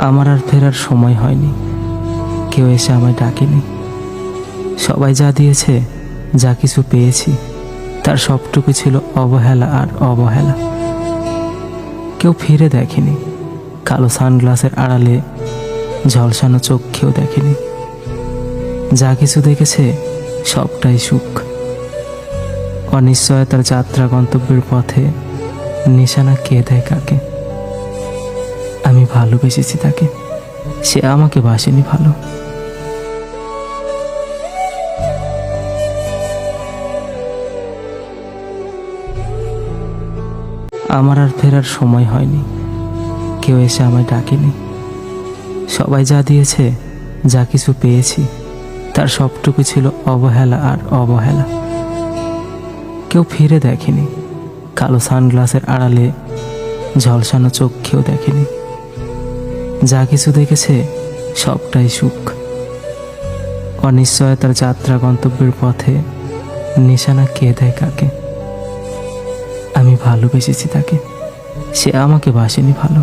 আমার আর ফেরার সময় হয়নি। কেউ এসে আমায় ডাকেনি। সবাই যা দিয়েছে, যা কিছু পেয়েছি, তার সবটুকু ছিল অবহেলা আর অবহেলা। কেউ ফিরে দেখেনি। কালো সানগ্লাসের আড়ালে ঝলসানো চোখেও দেখেনি। যা কিছু দেখেছে, সবটাই সুখ। অনিশ্চয়তার যাত্রা গন্তব্যের পথে নিশানা কে দেয় কাকে? ভালোবেসেছি তাকে। সে আমাকে বাসেনি ভালো। আমার আর ফেরার সময় হয়নি। কেউ এসে আমায় ডাকেনি। সবাই যা দিয়েছে, যা কিছু পেয়েছি, তার সবটুকু ছিল অবহেলা আর অবহেলা। কেউ ফিরে দেখেনি। কালো সানগ্লাসের আড়ালে ঝলসানো চোখেও দেখেনি। যা কিছু দেখেছে, সবটাই সুখ। অনিশ্চয়তার যাত্রা গন্তব্যের পথে নিশানা কে দেয় কাকে? আমি ভালোবেসেছি তাকে। সে আমাকে বাসেনি ভালো।